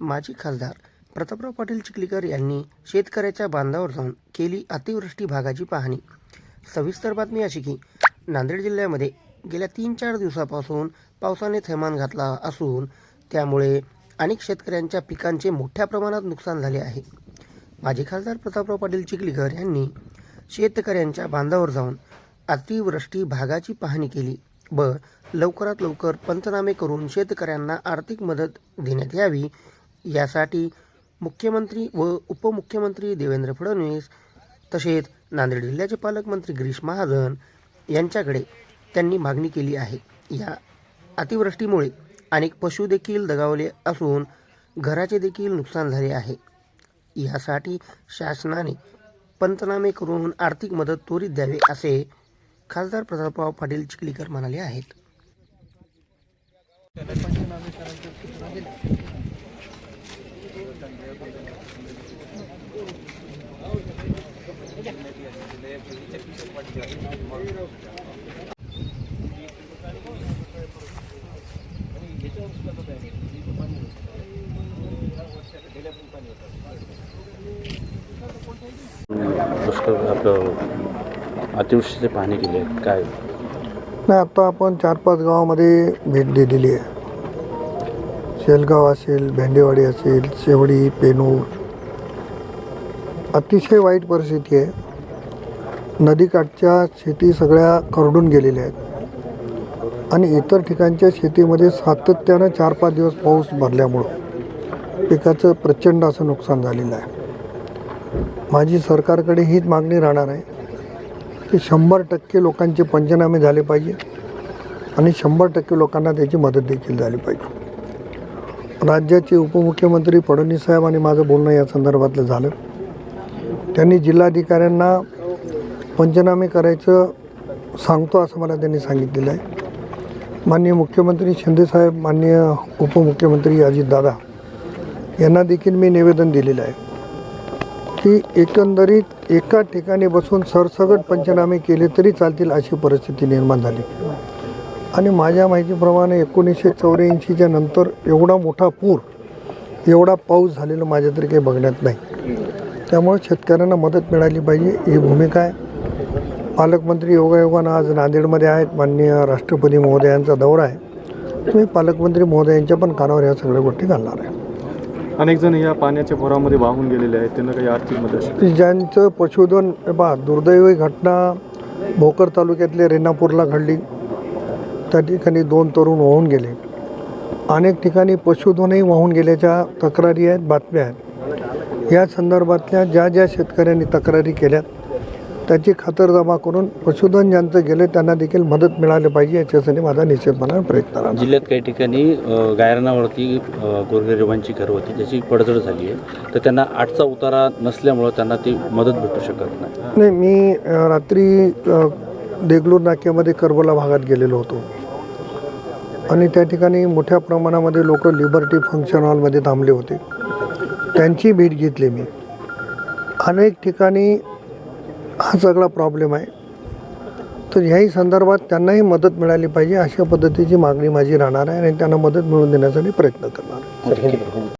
माजी खासदार प्रतापराव पाटील चिखलीकर यांनी शेतकऱ्याच्या बांधावर जाऊन केली अतिवृष्टी भागाची पाहणी. सविस्तर बातमी अशी की नांदेड जिल्ह्यामध्ये गेल्या तीन चार दिवसापासून पावसाने थैमान घातला असून त्यामुळे अनेक शेतकऱ्यांच्या पिकांचे मोठ्या प्रमाणात नुकसान झाले आहे. माजी खासदार प्रतापराव पाटील चिखलीकर यांनी शेतकऱ्यांच्या बांधावर जाऊन अतिवृष्टी भागाची पाहणी केली. व लवकरात लवकर पंचनामे करून शेतकऱ्यांना आर्थिक मदत देण्यात यावी यासाठी मुख्यमंत्री व उपमुख्यमंत्री देवेंद्र फडणवीस तसेच नांदेड जिल्ह्याचे पालकमंत्री गिरीश महाजन यांच्याकडे त्यांनी मागणी केली आहे. या अतिवृष्टीमुळे अनेक पशु देखील दगावले असून घराचे देखील नुकसान झाले आहे. यासाठी शासनाने पंचनामे करून आर्थिक मदत त्वरित द्यावी असे खासदार प्रतापराव पाटील चिखलीकर म्हणाले आहेत. दुष्काळ आपलं अतिवृष्टीची पाहणी केली आहे काय? नाही आत्ता आपण चार पाच गावामध्ये भेट दिलेली आहे शेलगाव असेल भेंडेवाडी असेल शेवडी पेनूर अतिशय वाईट परिस्थिती आहे. नदीकाठच्या शेती सगळ्या करडून गेलेल्या आहेत. आणि इतर ठिकाणच्या शेतीमध्ये सातत्यानं चार पाच दिवस पाऊस भरल्यामुळं पिकाचं प्रचंड असं नुकसान झालेलं आहे. माझी सरकारकडे हीच मागणी राहणार आहे की शंभर टक्के लोकांचे पंचनामे झाले पाहिजे आणि शंभर टक्के लोकांना त्याची मदत देखील झाली पाहिजे. राज्याचे उपमुख्यमंत्री फडणवीस साहेब आणि माझं बोलणं या संदर्भातलं झालं. त्यांनी जिल्हाधिकाऱ्यांना पंचनामे करायचं सांगतो असं मला त्यांनी सांगितलेलं आहे. माननीय मुख्यमंत्री शिंदेसाहेब माननीय उपमुख्यमंत्री अजितदादा यांना देखील मी निवेदन दिलेलं आहे की एकंदरीत एका ठिकाणी बसून सरसगट पंचनामे केले तरी चालतील अशी परिस्थिती निर्माण झाली. आणि माझ्या माहितीप्रमाणे एकोणीसशे चौऱ्याऐंशीच्या नंतर एवढा मोठा पूर एवढा पाऊस झालेला माझ्या तरी काही बघण्यात नाही. त्यामुळे शेतकऱ्यांना मदत मिळाली पाहिजे. ही भूमिका आहे. पालकमंत्री योगायोगानं आज नांदेडमध्ये आहेत. माननीय राष्ट्रपती महोदयांचा दौरा आहे. मी पालकमंत्री महोदयांच्या पण कानावर ह्या सगळ्या गोष्टी घालणार आहे. अनेक जण या पाण्याच्या पुरामध्ये वाहून गेलेले आहेत. त्यांना काही आर्थिक मदत ज्यांचं पशुधन बा दुर्दैवी घटना भोकर तालुक्यातल्या रेणापूरला घडली. त्या ठिकाणी दोन तरुण वाहून गेले. अनेक ठिकाणी पशुधनही वाहून गेल्याच्या तक्रारी आहेत बातम्या आहेत. या संदर्भातल्या ज्या ज्या शेतकऱ्यांनी तक्रारी केल्यात त्याची खातरजमा करून पशुधन ज्यांचं गेले त्यांना देखील मदत मिळाली पाहिजे याच्यासाठी माझा निश्चितपणाने प्रयत्न राहणार. जिल्ह्यात काही ठिकाणी अ, गोरगरिबांची घरं होती त्याची पडझड झाली आहे. तर त्यांना आठचा उतारा नसल्यामुळं त्यांना ती मदत भेटू शकत नाही. मी रात्री देगलूर नाक्यामध्ये करबला भागात गेलेलो होतो. आणि त्या ठिकाणी मोठ्या प्रमाणामध्ये लोक लिबर्टी फंक्शन हॉलमध्ये थांबले होते. त्यांची भेट घेतली मी. अनेक ठिकाणी हा सगळा प्रॉब्लेम आहे. तर ह्याही संदर्भात त्यांनाही मदत मिळाली पाहिजे अशा पद्धतीची मागणी माझी राहणार आहे आणि त्यांना मदत मिळवून देण्यासाठी प्रयत्न करणार